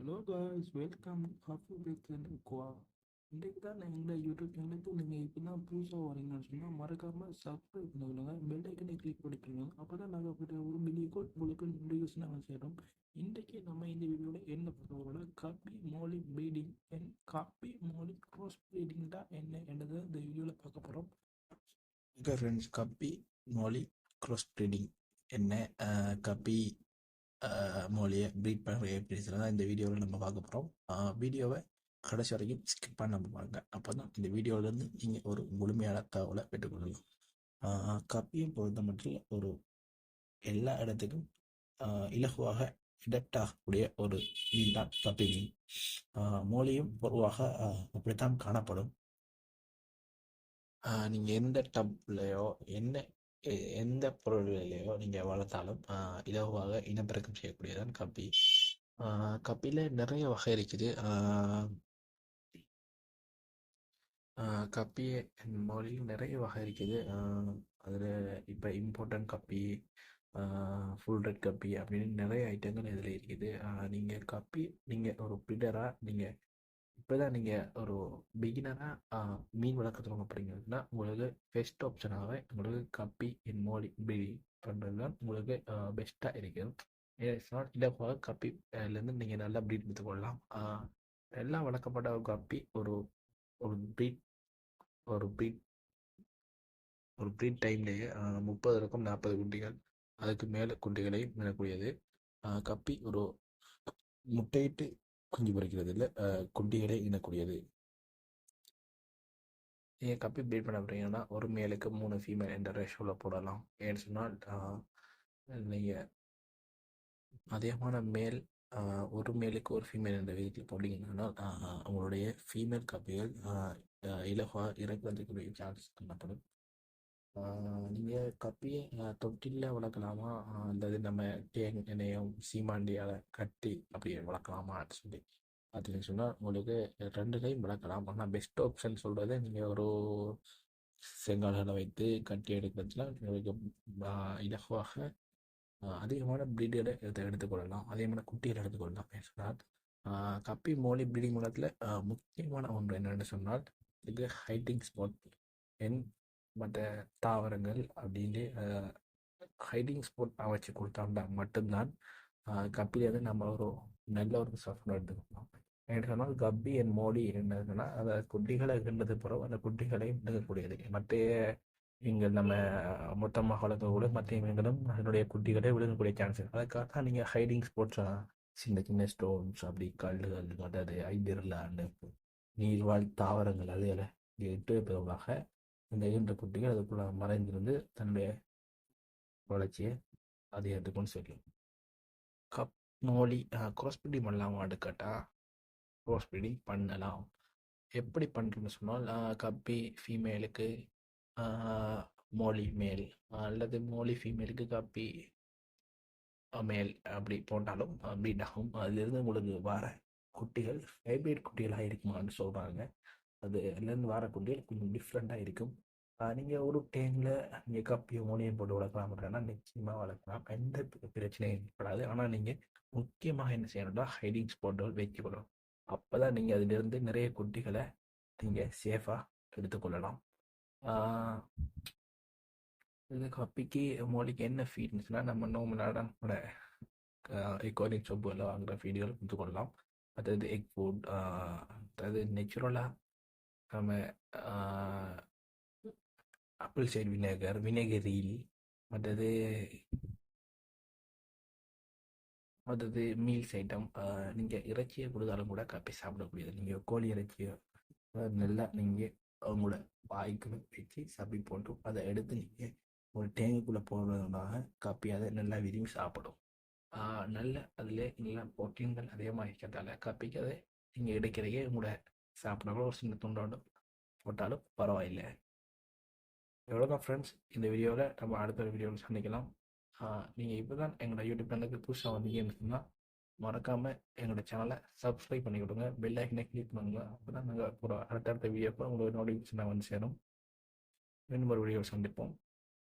Hello guys welcome coffee break and குவா இன்றைக்கு தான் எங்களை யூடியூப் சேனலுக்கு நீங்கள் இப்போ தான் புதுசாக வரீங்கன்னு சொன்னால் மறக்காமல் சப்ஸ்கிரைப் பண்ணிக்கொள்ளுங்க பெல் ஐக்கனை கிளிக் பண்ணிக்கோங்க. அப்போ தான் நாங்கள் போய்ட்டு ஒரு மினி கோட் உங்களுக்கு நோட்டிஃபிகேஷன் நாங்கள் செய்கிறோம் இன்றைக்கு நம்ம இந்த வீடியோவில் என்ன பண்ணுறோம்னா coffee molly breeding and coffee molly cross breeding தான் என்ன என்றதை இந்த வீடியோவில் பார்க்க போகிறோம் friends coffee molly cross breeding என்ன கபி மொழியை மோலியை ப்ரீட் பண்ணுற எப்படி தான் இந்த வீடியோவில் நம்ம பார்க்க போகிறோம் வீடியோவை கடைசி வரைக்கும் ஸ்கிப் பண்ணாம பாருங்க. அப்போ தான் இந்த வீடியோவிலேருந்து நீங்கள் ஒரு முழுமையான தகவலை பெற்றுக்கொள்ளலாம் கப்பியும் கப்பியை பொறுத்த மட்டும் ஒரு எல்லா இடத்துக்கும் இலகுவாக அடாப்ட் ஆகக்கூடிய ஒரு மீன் தான் கப்பி மீன். அஹ், பொதுவாக அப்படித்தான் காணப்படும். நீங்கள் எந்த டப்லையோ என்ன எந்த பொருள்களையோ நீங்கள் வளர்த்தாலும் இலவாக இனப்பெருக்கம் செய்யக்கூடியதான் கப்பி கப்பியில் நிறைய வகை இருக்குது. ஆஹ் கப்பி மொழியில் நிறைய வகை இருக்குது. அதில் இப்போ இம்பார்ட்டன்ட் கப்பி ஃபுல் ரெட் கப்பி அப்படின்னு நிறைய ஐட்டங்கள் இதில் இருக்குது. நீங்கள் கப்பி நீங்கள் ஒரு பிடராக நீங்கள் இப்போ தான் நீங்கள் ஒரு பிகினராக மீன் வளர்க்குறவங்க அப்படிங்கிறதுனா உங்களுக்கு பெஸ்ட் ஆப்ஷனாகவே உங்களுக்கு கப்பி என் மோலி பிடி பண்ணுறது தான் உங்களுக்கு பெஸ்ட்டாக இருக்குது இல்லை போக கப்பிலேருந்து நீங்கள் நல்லா ப்ரீட் எடுத்துக்கொள்ளலாம் நல்லா எல்லாம் வளர்க்கப்பட்ட ஒரு கப்பி ஒரு ஒரு ப்ரீட் ஒரு ப்ரீட் ஒரு ப்ரீட் டைம்லேயே முப்பது இருக்கும் நாற்பது குட்டிகள். அதுக்கு மேலே குட்டிகளை விடக்கூடியது. கப்பி ஒரு முட்டையிட்டு குஞ்சு பொரிக்கிறது இல்லை. குட்டிகளை இனக்கூடியது. ஏன் கப்பி ப்ரீட் பண்ண போகிறீங்கன்னா ஒரு மேலுக்கு மூணு ஃபீமேல் என்ற ரேஷோவில் போடலாம். ஏன்னு சொன்னால் நீங்கள் அதிகமான மேல் ஒரு மேலுக்கு ஒரு ஃபீமேல் என்ற விதத்தில் போட்டிங்கன்னா அவங்களுடைய உங்களுடைய ஃபீமேல் கப்பிகள் இலகுவாக இறக்குறதுக்குரிய சான்சஸ் காணப்படும். நீங்கள் கப்பியை தொட்டிலில் வளர்க்கலாமா? அந்த இது நம்ம தேன் எண்ணெயும் சீமாண்டியால் கட்டி அப்படியே வளர்க்கலாமான்னு சொல்லி. அப்படின்னு சொன்னால் உங்களுக்கு ரெண்டுலையும் வளர்க்கலாம். ஆனால் பெஸ்ட் ஆப்ஷன் சொல்கிறது நீங்கள் ஒரு செங்கால்களை வைத்து கட்டி எடுக்கிறதுல உங்களுக்கு இலகுவாக அதிகமான ப்ரீடுகளை எடுத்து எடுத்துக்கொள்ளலாம். அதிகமான குட்டிகளை எடுத்துக்கொள்ளலாம் சொன்னால் கப்பி மோலி ப்ரீடிங் மூலத்தில் முக்கியமான ஒன்று என்னென்னு சொன்னால் இது ஹைட்டிங் ஸ்பாட் என் மற்ற தாவரங்கள் அப்படின்னு ஹைடிங் ஸ்பாட் அமைச்சு கொடுத்தோம்னா மட்டும்தான் கப்பிலேருந்து நம்ம ஒரு நல்ல ஒரு சஃப்ட் எடுத்துக்கலாம். ஏன்னு சொன்னால் கப்பி என் மோடி என்னதுன்னா அந்த குட்டிகளை கிண்டது பிறகு அந்த குட்டிகளை விழுகக்கூடியது மற்ற எங்கள் நம்ம மொத்தமாக வளர்க்கக்கூட மற்ற மீன்களும் அதனுடைய குட்டிகளை விழுகக்கூடிய சான்ஸ் அதுக்காக தான் நீங்கள் ஹைடிங் ஸ்பாட்ஸ் சின்ன சின்ன ஸ்டோன்ஸ் அப்படி கல்லுகள் அதாவது ஐபிரலாண்டு நீர்வாழ் தாவரங்கள் அதுகளை எட்டு வைப்பதற்காக இந்த ஈன்ற குட்டிகள் அதுக்குள்ள மறைந்திருந்து தன்னுடைய வளர்ச்சியை அதிகரித்துக்கொண்டு சொல்லும் கப் மோலி cross breeding பண்ணலாமான்னு கேட்டால் பண்ணலாம். எப்படி பண்ணுறதுன்னு சொன்னால் கப்பி ஃபீமேலுக்கு மோலி மேல் அல்லது மோலி ஃபீமேலுக்கு கப்பி மேல் அப்படி போட்டாலும் ப்ரீட் ஆகும். அதிலிருந்து உங்களுக்கு வர குட்டிகள் ஹைபிரிட் குட்டிகளாக இருக்குமான்னு சொல்கிறாங்க அதுலேருந்து வர குட்டிகள் கொஞ்சம் டிஃப்ரெண்ட்டாக இருக்கும். நீங்கள் ஒரு டைமில் நீங்கள் கப்பியும் மூலியம் போட்டு வளர்க்கலாம் அப்படின்னா நிச்சயமாக வளர்க்கலாம். எந்த பிரச்சனையும் ஏற்படாது. ஆனால் நீங்கள் முக்கியமாக என்ன செய்யணும்னா ஹைடிங் ஸ்பாட்டுகள் வைத்துக்கொள்ளணும் அப்போ தான் நீங்கள் அதிலிருந்து நிறைய குட்டிகளை நீங்கள் சேஃபாக எடுத்துக்கொள்ளலாம் இது கப்பிக்கு மோலிக்கு என்ன ஃபீட்னுச்சுன்னா நம்ம நார்மலாக நம்மளோட எக்கோரிங் சொப்பில் வாங்குகிற ஃபீடுகள் எடுத்துக்கொள்ளலாம் அதாவது எக் ஃபுட் அதாவது நேச்சுரலாக நம்ம ஆப்பிள் சைடு வினேகர் வினேகரில் மற்றது மற்றது மீல்ஸ் ஐட்டம் நீங்கள் இறைச்சியை கொடுத்தாலும் கூட கப்பி சாப்பிடக்கூடியது நீங்கள் கோழி இறைச்சியோ நல்லா நீங்கள் அவங்களோட வாய்க்கு வச்சு சப்பி போட்டு அதை எடுத்து நீங்கள் ஒரு டேங்குக்குள்ளே போடுறதுனால கப்பி அதை நல்லா விரும்பி சாப்பிடும். நல்ல அதில் நல்லா புரோட்டீன்கள் அதிகமாக இருக்கிறதால கப்பிக்கு அதை நீங்கள் எடுக்கிறீங்க உங்களோட சாப்பிடக்கூட ஒரு சின்ன துண்டோடு போட்டாலும் பரவாயில்லை. எவ்வளோதான் ஃப்ரெண்ட்ஸ் இந்த வீடியோவில் நம்ம அடுத்த ஒரு வீடியோவில் சந்திக்கலாம். நீங்கள் இப்போ தான் எங்களோட யூடியூப் சேனலுக்கு புதுசாக வந்தீங்கன்னு சொன்னால் மறக்காமல் எங்களோட சேனலை சப்ஸ்கிரைப் பண்ணி கொடுங்க பெல் ஐக்கனை கிளிக் பண்ணுங்க. அப்போ தான் நாங்கள் ஒரு அடுத்தடுத்த வீடியோக்கு உங்களுக்கு நோட்டிஃபிகேஷன் வந்து சேரும். இன்னும் ஒரு வீடியோவை சந்திப்போம்.